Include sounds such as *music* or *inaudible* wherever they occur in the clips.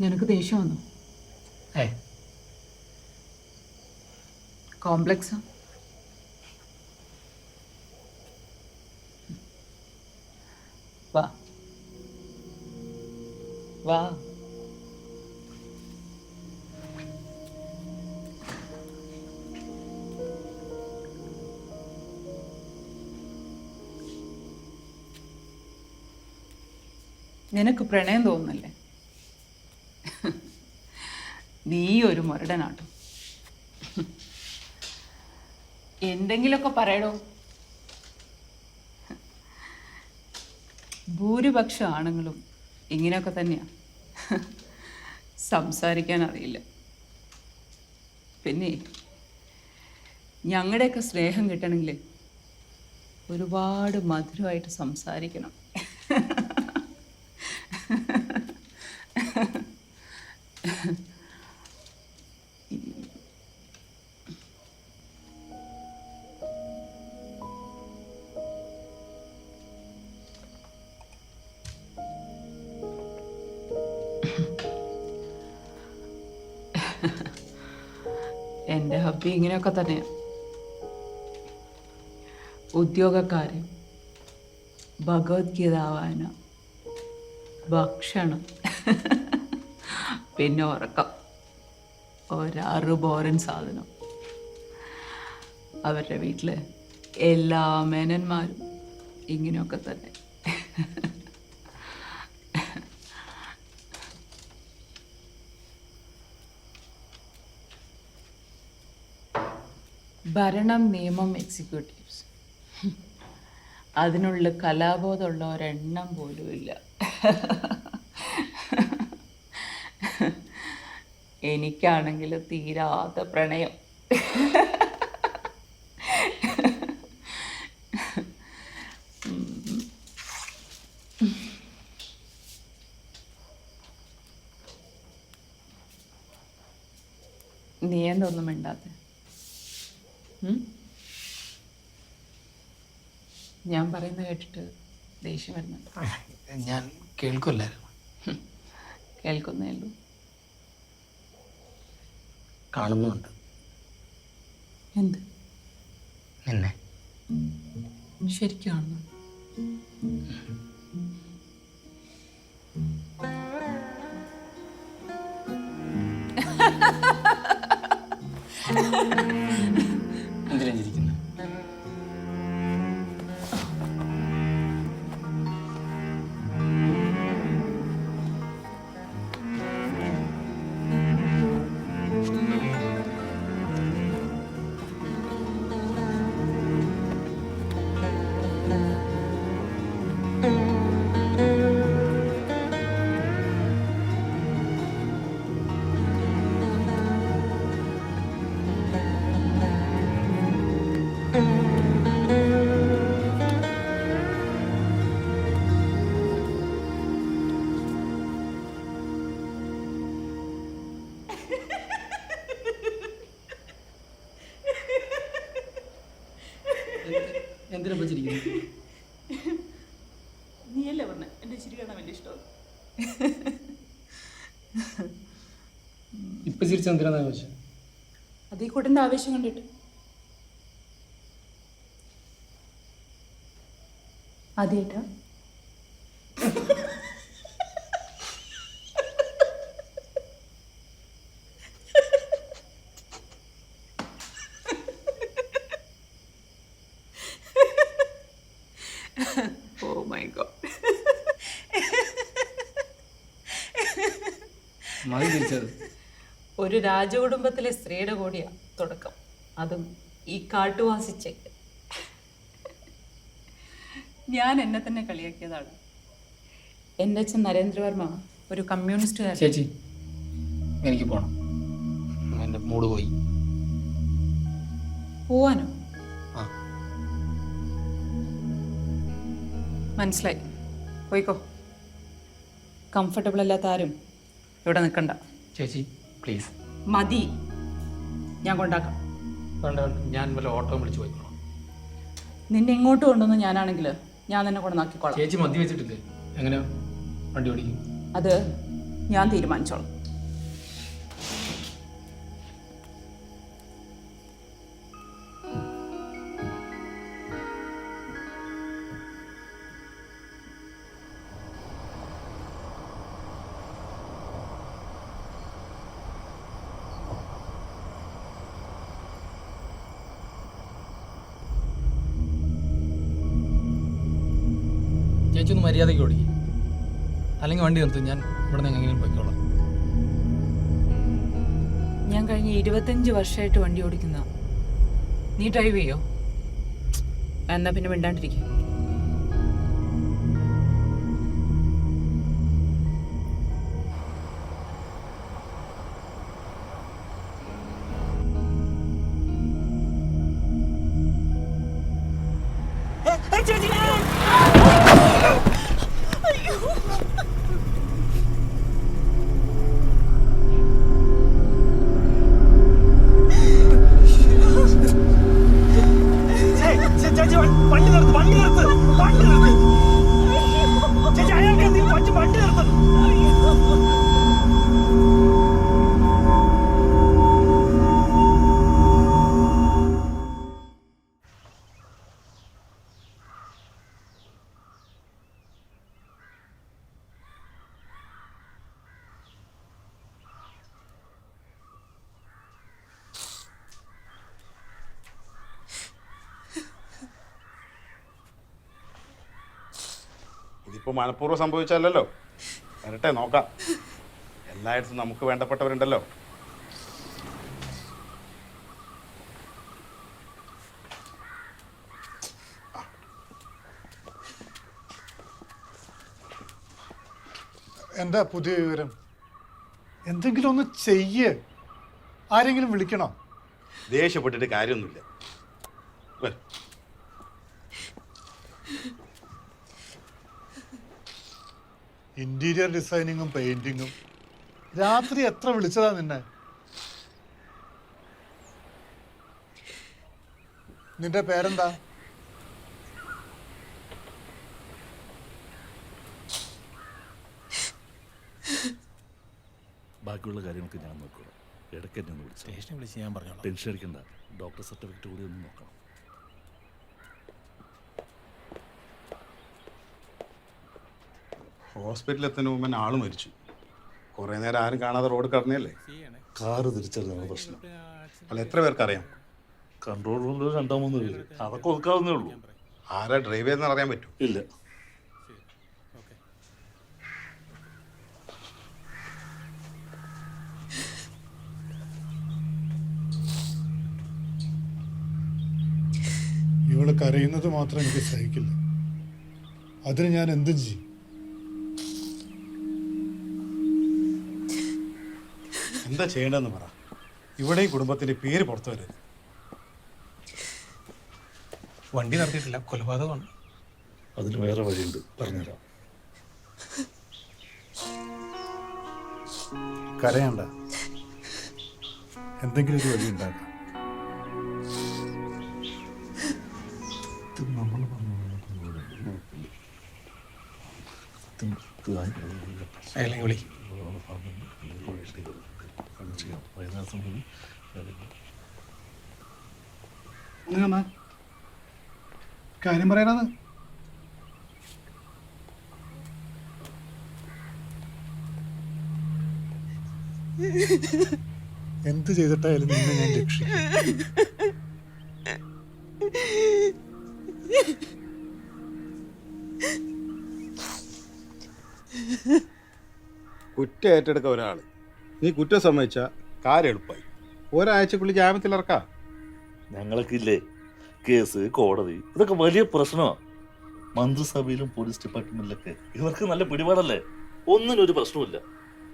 നിനക്ക് ദേഷ്യം വന്നു. ഏ? കോംപ്ലക്സ്. വാ. വാ. നിനക്ക് പ്രണയം തോന്നുന്നല്ലേ? നീ ഒരു മുരടനാട്ടോ. എന്തെങ്കിലുമൊക്കെ പറയടോ. ഭൂരിപക്ഷം ആണുങ്ങളും ഇങ്ങനെയൊക്കെ തന്നെയാ. സംസാരിക്കാൻ അറിയില്ല പിന്നെ ഞങ്ങളുടെയൊക്കെ സ്നേഹം കിട്ടണമെങ്കിൽ ഒരുപാട് മധുരമായിട്ട് സംസാരിക്കണം. എന്റെ ഹബ്ബി ഇങ്ങനെയൊക്കെ തന്നെയാണ് ഉദ്യോഗക്കാരൻ ഭഗവത്ഗീത വായന ഭക്ഷണം പിന്നെ ഉറക്കം. ഒരാറ് ബോറൻ സാധനം. അവരുടെ വീട്ടിൽ എല്ലാ മേനന്മാരും ഇങ്ങനെയൊക്കെ തന്നെ. ഭരണം നിയമം എക്സിക്യൂട്ടീവ്സ് അതിനുള്ള കലാബോധമുള്ള ഒരെണ്ണം പോലും ഇല്ല. എനിക്കാണെങ്കിൽ തീരാത്ത പ്രണയം. ഞാൻ പറയുന്നത് കേട്ടിട്ട് ദേഷ്യം വരുന്നുണ്ട്. ഞാൻ കേൾക്കില്ലായിരുന്നു കേൾക്കുന്നേ ഉള്ളൂ. കാണുന്നുണ്ട് എന്ത്? നിന്നെ. ശരിക്കും കാണുന്നു എന്തിനാ ചിരിക്കുന്നു? *laughs* നീയല്ലേ പറഞ്ഞ? എന്റെ ചിരി കാണാൻ വലിയ ഇഷ്ടം? ഇപ്പൊ ചിരിച്ച എന്തിനാണ് ആവശ്യം അത് ഈ കൂട്ടന്റെ ആവേശം കണ്ടിട്ട്. ആദ്യമായിട്ടാ ഒരു രാജകുടുംബത്തിലെ സ്ത്രീയുടെ കൂടിയാ തുടക്കം. അതും ഈ കാട്ടുവാസിച്ചേക്ക് ഞാൻ എന്നെ തന്നെ കളിയാക്കിയതാണ്. എന്റെ അച്ഛൻ നരേന്ദ്രവർമ്മ ഒരു കമ്മ്യൂണിസ്റ്റ് ചേച്ചി എനിക്ക് പോണം. എന്റെ മൂഡ് പോയി. പോവാനോ? ആ. മനസ്സിലായി. പോയിക്കോ. കംഫർട്ടബിൾ അല്ലാത്ത ആരും ഇവിടെ നിൽക്കണ്ട ചേച്ചി പ്ലീസ് മതി. ഞാൻ കൊണ്ടാക്കാം. വേണ്ട വേണ്ട. ഞാൻ വല്ല ഓട്ടോ വിളിച്ച് പോയിക്കോളാം. നിന്നെ ഇങ്ങോട്ട് കൊണ്ടുവന്ന് ഞാനാണെങ്കിൽ ഞാൻ നിന്നെ കൊണ്ടുവന്നാക്കിക്കോളാം ചേച്ചി മദ്യ വെച്ചിട്ടില്ലേ? എങ്ങനെയാ? വണ്ടി ഓടിക്കും. അത് ഞാൻ തീരുമാനിച്ചോളാം. ഒന്ന് മര്യാദയ്ക്ക് ഓടിക്കും. അല്ലെങ്കിൽ വണ്ടി നിർത്തും ഞാൻ ഇവിടെ നിന്ന് എങ്ങനെയും പോയിക്കോളാം. ഞാൻ കഴിഞ്ഞ ഇരുപത്തഞ്ച് വർഷമായിട്ട് വണ്ടി ഓടിക്കുന്ന. നീ ഡ്രൈവ് ചെയ്യോ? എന്നാ പിന്നെ മിണ്ടാണ്ടിരിക്കും. ചേച്ചി വണ്ടി നിർത്ത് വണ്ടി നിർത്ത് വണ്ടി നിർത്ത്. ചേച്ചി അയാൾക്ക് എന്തെങ്കിലും പറ്റി വണ്ടി നിർത്ത്. ഇതിപ്പോൾ മനഃപൂർവം സംഭവിച്ചല്ലോ വരട്ടെ നോക്കാം. എല്ലായിടത്തും നമുക്ക് വേണ്ടപ്പെട്ടവരുണ്ടല്ലോ. എന്താ പുതിയ വിവരം? എന്തെങ്കിലും ഒന്ന് ചെയ്യേ. ആരെങ്കിലും വിളിക്കണോ? ദേഷ്യപ്പെട്ടിട്ട് കാര്യമൊന്നുമില്ല. ഇന്റീരിയർ ഡിസൈനിങ്ങും പെയിന്റിങ്ങും രാത്രി എത്ര വിളിച്ചതാ നിന്നെ? നിന്റെ പേരെന്താ? ബാക്കിയുള്ള കാര്യങ്ങൾക്ക് ഞാൻ നോക്കണം ഇടയ്ക്ക് എന്നെ ഒന്ന് വിളിച്ചു. സ്റ്റേഷനെ വിളിച്ച് ഞാൻ പറഞ്ഞോളാം. ടെൻഷൻ അടിക്കണ്ട. ഡോക്ടർ സർട്ടിഫിക്കറ്റ് കൂടി ഒന്ന് നോക്കണം. ഹോസ്പിറ്റലിൽ എത്തുന്ന മുമ്പ് ആൾ മരിച്ചു. കുറേ നേരം ആരും കാണാതെ റോഡ് കടന്നല്ലേ കാറ് തിരിച്ചറിഞ്ഞാണ് പ്രശ്നം. അല്ല എത്ര പേർക്ക് അറിയാം? കൺട്രോൾ റൂമിൽ രണ്ടോ മൂന്ന് പേര്. അതൊക്കെ ഒതുക്കാവുന്നേ ഉള്ളൂ. ആരാ ഡ്രൈവ് ചെയ്തെന്ന് അറിയാൻ പറ്റും ഇല്ല. ഇവൾ കരയുന്നത് മാത്രം എനിക്ക് സഹിക്കില്ല. അതിന് ഞാൻ എന്തും ചെയ്യും. എന്താ ചെയ്യേണ്ടതെന്ന് പറ ഇവിടെ ഈ കുടുംബത്തിന്റെ പേര് പുറത്തു വരരുത് വണ്ടി നടത്തിയിട്ടില്ല കൊലപാതകമാണ് അതിന് വേറെ വഴിയുണ്ട് പറഞ്ഞുതരാം കരയണ്ട എന്തെങ്കിലും ഒരു വഴി ഉണ്ടാക്കാം ഇത് നമ്മൾ അയാളെ വിളി കാര്യം പറയണത് എന്ത് ചെയ്തിട്ടായാലും നിന്നെ ഞാൻ രക്ഷിക്കും. കുറ്റം ഏറ്റെടുക്ക ഒരാൾ നീ കുറ്റം സമ്മതിച്ച കാര്യം എളുപ്പമായി ഒരാഴ്ചക്കുള്ളിൽ ജാമ്യത്തിൽ ഇറക്കാം. ഞങ്ങൾക്കില്ലേ? കേസ് കോടതി ഇതൊക്കെ വലിയ പ്രശ്നമാണ് മന്ത്രിസഭയിലും പോലീസ് ഡിപ്പാർട്ട്മെന്റിലൊക്കെ ഇവർക്ക് നല്ല പിടിപാടല്ലേ? ഒന്നിനും ഒരു പ്രശ്നമില്ല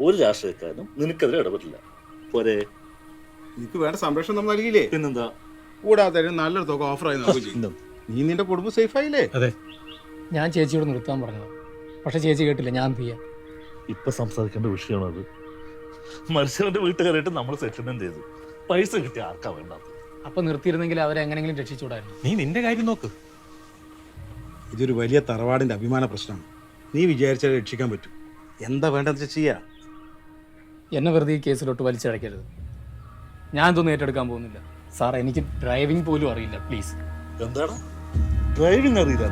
ഒരു രാഷ്ട്രീയക്കാരനും നിനക്കെതിരെ ഇടപെട്ടില്ല. പോരെ. നിനക്ക് വേണ്ട സംരക്ഷണം നമ്മൾ നൽകിയില്ലേ? പിന്നെന്താ? കൂടാതെ നല്ലൊരു തുക ഓഫറായി നമുക്ക് ചെയ്യും. നീ നിന്റെ കുടുംബം സേഫ് ആയില്ലേ? അതെ. ഞാൻ ചേച്ചിയോട് നിർത്താൻ പറഞ്ഞു പക്ഷെ ചേച്ചി കേട്ടില്ല ഞാൻ ചെയ്യാം? ഇപ്പൊ സംസാരിക്കേണ്ട വിഷയമാണ് മനുഷ്യന്റെ വീട്ടുകാരായിട്ട് നമ്മൾ സെറ്റിൽമെന്റ് ചെയ്തു? പൈസ കിട്ടിയ ആർക്കാ വേണ്ടത്? അപ്പൊ നിർത്തിയിരുന്നെങ്കിൽ അവരെ എങ്ങനെയെങ്കിലും രക്ഷിച്ചുകൂടായിരുന്നു. നീ നിന്റെ കാര്യം നോക്ക്. ഇതൊരു വലിയ തറവാടിന്റെ അഭിമാന പ്രശ്നമാണ്. നീ വിചാരിച്ചാൽ രക്ഷിക്കാൻ പറ്റും. എന്താ വേണ്ടതെന്ന് വെച്ചാൽ ചെയ്യാ. എന്നെ വെറുതെ ഈ കേസിലോട്ട് വലിച്ചടയ്ക്കരുത്. ഞാൻ ഇതൊന്നും ഏറ്റെടുക്കാൻ പോകുന്നില്ല. സാർ എനിക്ക് ഡ്രൈവിംഗ് പോലും അറിയില്ല പ്ലീസ്. എന്താണ്? ഡ്രൈവിംഗ് അറിയില്ല.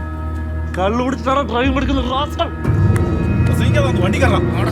കള്ളു പിടിച്ചിട്ടാണ് ഡ്രൈവിംഗ് എടുക്കുന്നത്. വണ്ടി കയറാം. അവിടെ